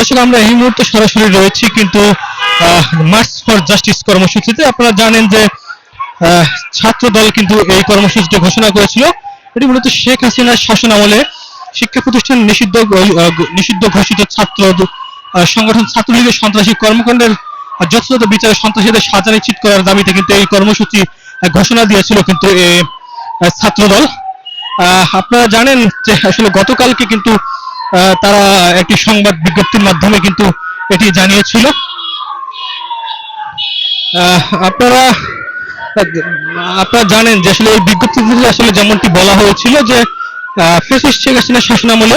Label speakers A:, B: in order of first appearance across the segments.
A: দর্শক, আমরা এই মুহূর্তে সরাসরি রয়েছি কিন্তু মার্চ ফর জাস্টিস কর্মসূচিতে। আপনারা জানেন যে ছাত্র দল কিন্তু এই কর্মসূচিটা ঘোষণা করেছিল। এটি মূলত শেখ হাসিনার শাসন আমলে শিক্ষা প্রতিষ্ঠান নিষিদ্ধ নিষিদ্ধ ঘোষিত ছাত্র সংগঠন ছাত্রলীগের সন্ত্রাসী কর্মকাণ্ডের যথাযথ বিচারে সন্ত্রাসীদের সাজা নিশ্চিত করার দাবিতে কিন্তু এই কর্মসূচি ঘোষণা দিয়েছিল কিন্তু ছাত্রদল। আপনারা জানেন যে আসলে গতকালকে কিন্তু তারা একটি সংবাদ বিজ্ঞপ্তির মাধ্যমে কিন্তু এটি জানিয়েছিল। আপনারা আপনারা জানেন যে আসলে এই বিজ্ঞপ্তিতে আসলে যেমনটি বলা হয়েছিল যে ফেসিস শেখ শাসনামলে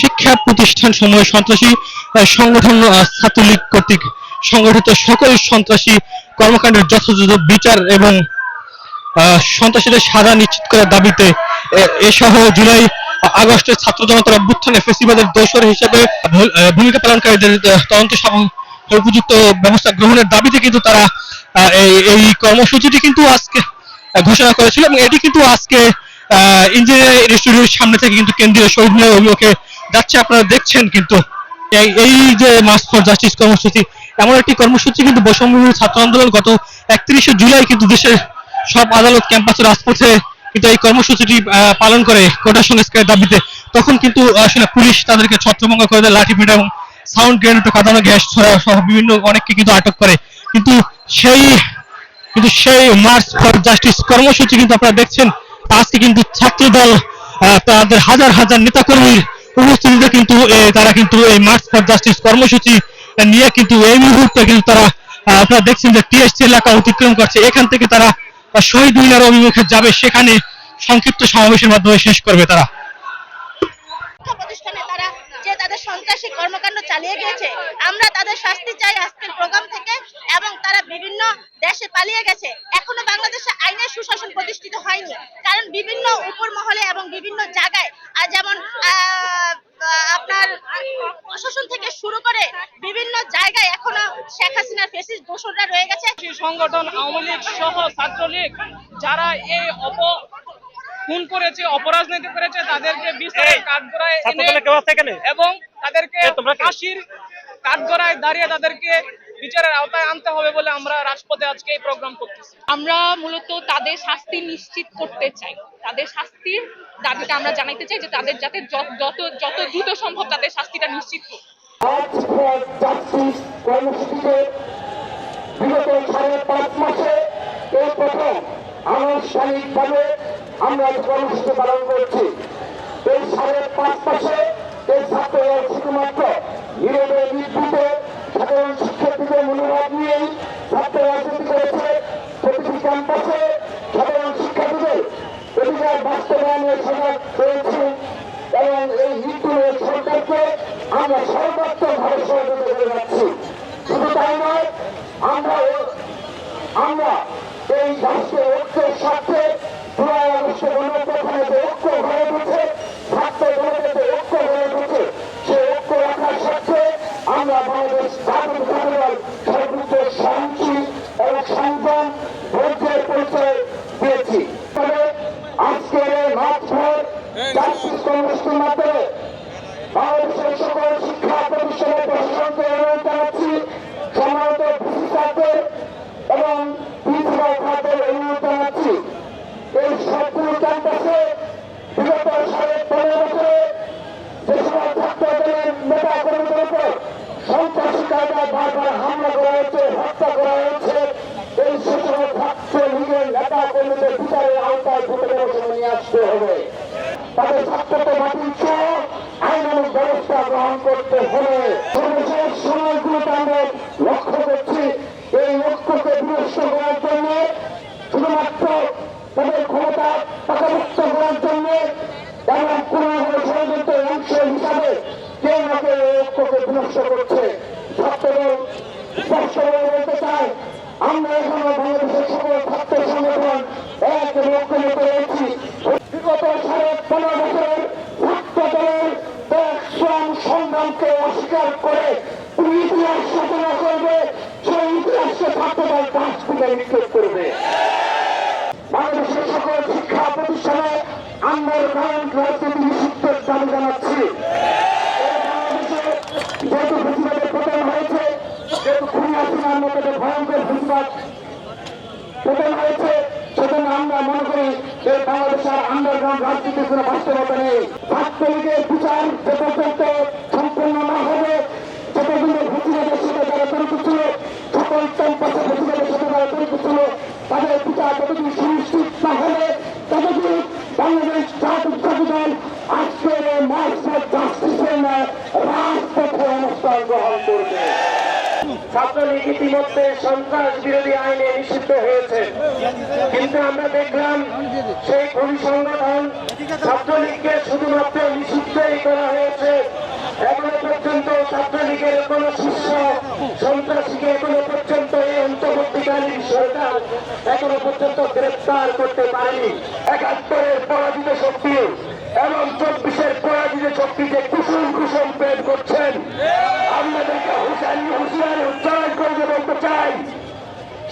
A: শিক্ষা প্রতিষ্ঠান সমূহে সন্ত্রাসী সংগঠন ছাত্রলীগ কর্তৃক সংগঠিত সকল সন্ত্রাসী কর্মকাণ্ডের যথাযথ বিচার এবং সন্ত্রাসীদের সাজা নিশ্চিত করার দাবিতে এসহ জুলাই আগস্টের ছাত্র জনতার অভ্যুত্থানে ফেসিবাদের দোষর হিসেবে ভূমিকা পালনকারীদের তদন্ত উপযুক্ত ব্যবস্থা গ্রহণের দাবিতে কিন্তু তারা এই কর্মসূচিটি কিন্তু আজকে ঘোষণা করেছিল এবং এটি কিন্তু আজকে ইঞ্জিনিয়ারিং ইনস্টিটিউটের সামনে থেকে কিন্তু কেন্দ্রীয় শহীদ মিনার অভিমুখে যাচ্ছে। আপনারা দেখছেন কিন্তু এই এই যে মাস ফর জাস্টিস কর্মসূচি, এমন একটি কর্মসূচি কিন্তু বৈষম্য ছাত্র আন্দোলন গত একত্রিশে জুলাই কিন্তু দেশের সব আদালত ক্যাম্পাসের রাজপথে কিন্তু এই কর্মসূচিটি পালন করে কোটা সংস্কারের দাবিতে, তখন কিন্তু আসলে পুলিশ তাদেরকে ছত্রভঙ্গ করে দেয়, লাঠি পিটা এবং সাউন্ড গ্রেনেড কাঁদানো গ্যাস ছড়া সহ বিভিন্ন অনেককে কিন্তু আটক করে। কিন্তু সেই কিন্তু সেই মার্চ ফর জাস্টিস কর্মসূচি কিন্তু আপনারা দেখছেন, আজকে কিন্তু ছাত্র দল তাদের হাজার হাজার নেতাকর্মীর উপস্থিতিতে কিন্তু তারা কিন্তু এই মার্চ ফর জাস্টিস কর্মসূচি নিয়ে কিন্তু এই মুহূর্তে কিন্তু তারা আপনারা দেখছেন যে টিএসসি এলাকা অতিক্রম করছে। এখান থেকে তারা আহ, শহীদ মিনার অভিমুখে যাবে সেখানে সংক্ষিপ্ত সমাবেশের মাধ্যমে শেষ করবে তারা
B: শিক্ষা প্রতিষ্ঠানে তারা যে তাদের সন্ত্রাসী কর্মকাণ্ড চালিয়ে গিয়েছে। আমরা তাদের শাস্তি চাই আজকের প্রোগ্রাম থেকে এবং তারা বিভিন্ন দেশে পালিয়ে গেছে। এখনও বাংলাদেশে আইনের সুশাসন প্রতিষ্ঠিত হয়নি। কারণ বিভিন্ন উপর মহলে এবং বিভিন্ন জায়গায় আর যেমন আপনার প্রশাসন থেকে শুরু করে বিভিন্ন জায়গায় এখনও শেখ হাসিনার ফেসিস দোষররা রয়ে গেছে।
C: সংগঠন আওয়ামী লীগ সহ ছাত্রলীগ যারা এই অপ খুন করেছে অপরাজনীতি করেছে তাদেরকে বিচারের কাঠগড়ায় এনে এবং তাদেরকে ফাঁসির কাঠগড়ায় দাঁড়িয়ে তাদেরকে বিচারের আওতায় আনতে হবে বলে আমরা রাজপথে আজকে এই প্রোগ্রাম করতেছি।
D: আমরা মূলত তাদের শাস্তি নিশ্চিত করতে চাই। তাদের শাস্তির দাবিটা আমরা জানাইতে চাই যে তাদের যাতে যত যত যত দ্রুত সম্ভব তাদের শাস্তিটা নিশ্চিত হোক।
E: আজ ফর জাস্টিস কর্মসূচিতে বিগত সাড়ে পাঁচ মাসে এই প্রথম আনুষ্ঠানিকভাবে আমরা কর্মসূচি পালন করছি। এই সাড়ে পাঁচ সজাগ করেছে এবং এই নির্দলীয় সরকারকে আমরা সর্বাত্মকভাবে সহযোগিতা করে যাচ্ছি। শুধু তাই নয়, আমরা আমরা এই রাষ্ট্রের ঐক্যের স্বার্থে কায়দায় বারবার হামলা করা হয়েছে হত্যা করা হয়েছে এই সকল ছাত্র লীগের নেতা কর্মীদের বিচারের আওতায় সময় নিয়ে আসতে হবে। তাদের বাতিল সহ আইনানুগ ব্যবস্থা গ্রহণ করতে হবে। সর্বশেষ সময়গুলোতে অবশ্যই নিক্ষেপ করবে। বাংলাদেশের সকল শিক্ষা প্রতিষ্ঠানে আন্ডারগ্রাউন্ড রাজনীতি নিষিদ্ধের দাবি জানাচ্ছি। যেহেতু ফেসিবাদের পতন হয়েছে, যেহেতু খুনি আসিনার মতো ভয়ঙ্কর ফেসিবাদ পতন হয়েছে, সেজন্য আমরা মনে করি যে বাংলাদেশের আন্ডারগ্রাউন্ড রাজনীতির কোনো বাস্তবতা নেই। বিচার যে পর্যন্ত সম্পূর্ণ না হবে সে পর্যন্ত সাথে যারা জড়িত ছিল। সকল ক্যাম্পাসে ভূতিবাদের সাথে যারা জড়িত তাদের বিচার যতদিন সুনিশ্চিত না হবে ততদিন বাংলাদেশ জাতীয় দল আজকের এই জাস্টিসের রাজপথে অনুষ্ঠান গ্রহণ করবে। ছাত্রলীগ ইতিমধ্যে সন্ত্রাস বিরোধী আইনে নিষিদ্ধ হয়েছে। কিন্তু আমরা দেখলাম সেই সংগঠন ছাত্রলীগকে শুধুমাত্র নিষিদ্ধই করা হয়েছে। এখনও পর্যন্ত ছাত্রলীগের কোন শীর্ষ সন্ত্রাসীকে এখনও পর্যন্ত এই অন্তর্বর্তীকালীন সরকার এখনও পর্যন্ত গ্রেফতার করতে পারেনি। একাত্তরের পরাজিত শক্তি এবং চব্বিশের পরাজিত শক্তি যে কুসুম কুসুম প্রেম করছেন। আপনাদেরকে হুশারি হুশিয়ারি উচ্চারণ করে বলতে চাই,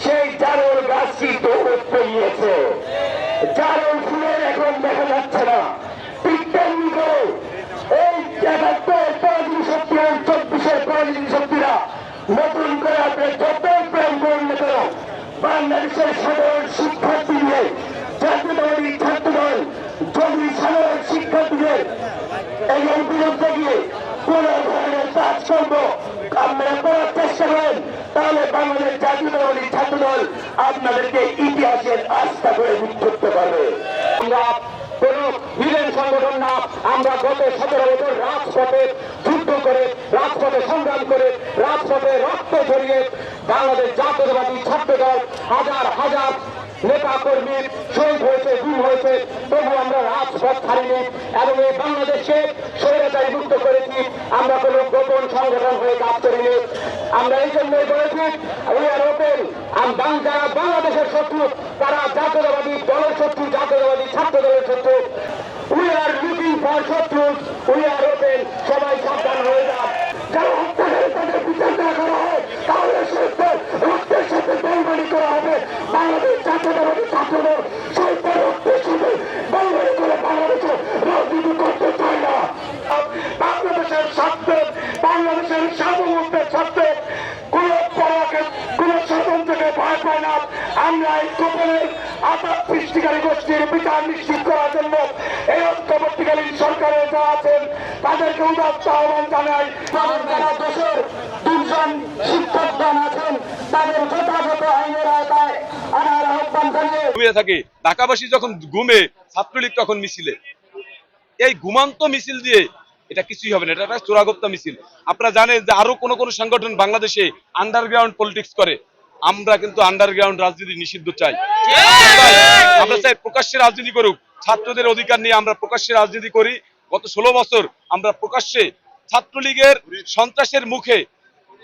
E: সেই জারুল গাছটি দৌড় পেরিয়েছে। জারুল ফুলের এখন দেখা যাচ্ছে না ঠিক তেমনি করে এই একাত্তর পরাজিত শক্তি এবং চব্বিশের পরাজিত শক্তিরা নতুন করে আপনি যতই প্রেম করুন না কেন বাংলাদেশের সাধারণ শিক্ষার্থী নিয়ে জাতীয়তাবাদী ছাত্রদল যদি সাধারণ শিক্ষার্থীদের এর বিরুদ্ধে গিয়ে কোন ধরনের কাজকর্ম আপনারা করার চেষ্টা করেন, তাহলে বাংলাদেশ জাতীয়তাবাদী ছাত্রদল আপনাদেরকে ইতিহাসের আস্থা করে নিক্ষিপ্ত করবে। রাজপথে রক্ত ঝরিয়ে বাংলাদেশ জাতীয়তাবাদী ছাত্রদল হাজার হাজার নেতা কর্মী শহীদ হয়েছে গুম হয়েছে, তবু আমরা রাজপথ ছাড়িনি এবং এই বাংলাদেশকে স্বৈরাচারী মুক্ত করেছি। আমরা কোনো গোপন সংগঠন হয়ে কাজ করিনি। আমরা এই জন্যই বলেছি যারা বাংলাদেশের শত্রু, তারা জাতীয়তাবাদী দলের শত্রু, জাতীয়তাবাদী ছাত্র দলের শত্রু। উই আর লুকিং ফর শত্রু উই আর ওপেন সবাই সাবধান হয়ে যান জাতীয়তাবাদী ছাত্রদল সত্য রক্তের করতে চায় বাংলাদেশের স্বার্থে, বাংলাদেশের সার্বভৌমত্বের স্বার্থে কোন পরাকে, কোন স্বতন্ত্রকে ভয় পায় না। আমরা এই গোষ্ঠীর বিচার নিশ্চিত করার জন্য এই অন্তর্বর্তীকালীন সরকারে যা আছেন, তাদেরকে উদাত্ত আহ্বান জানাই। দেশের দুজন শিক্ষকগণ আছেন তাদের যথাযথ আইনের আওতায় আনার আহ্বান জানিয়ে
F: ঘুমিয়ে থাকে। ঢাকাবাসী যখন ঘুমে ছাত্রলীগ তখন মিছিলে। এই ঘুমান্ত মিছিল দিয়ে এটা কিছুই হবে না এটা একটা চোরাগোপ্তা মিছিল। আপনারা জানেন যে আরও কোন কোন সংগঠন বাংলাদেশে আন্ডারগ্রাউন্ড পলিটিক্স করে। আমরা কিন্তু আন্ডারগ্রাউন্ড রাজনীতি নিষিদ্ধ চাই। আমরা চাই প্রকাশ্যে রাজনীতি করুক। ছাত্রদের অধিকার নিয়ে আমরা প্রকাশ্যে রাজনীতি করি। গত ষোলো বছর আমরা প্রকাশ্যে ছাত্রলীগের সন্ত্রাসের মুখে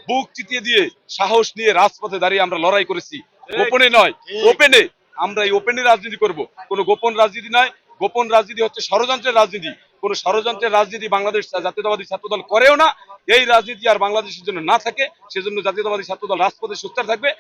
F: বুক চিতিয়ে দিয়ে সাহস নিয়ে রাজপথে দাঁড়িয়ে আমরা লড়াই করেছি। গোপনে নয় ওপেনে আমরা এই ওপেনলি রাজনীতি করব। কোনো গোপন রাজনীতি নয়। গোপন রাজনীতি হচ্ছে ষড়যন্ত্রের রাজনীতি। কোনো ষড়যন্ত্রের রাজনীতি বাংলাদেশ জাতীয়তাবাদী ছাত্রদল করেও না। এই রাজনীতি আর বাংলাদেশের জন্য না থাকে। সেজন্য জাতীয়তাবাদী ছাত্রদল রাজপথে সুস্থ থাকবে।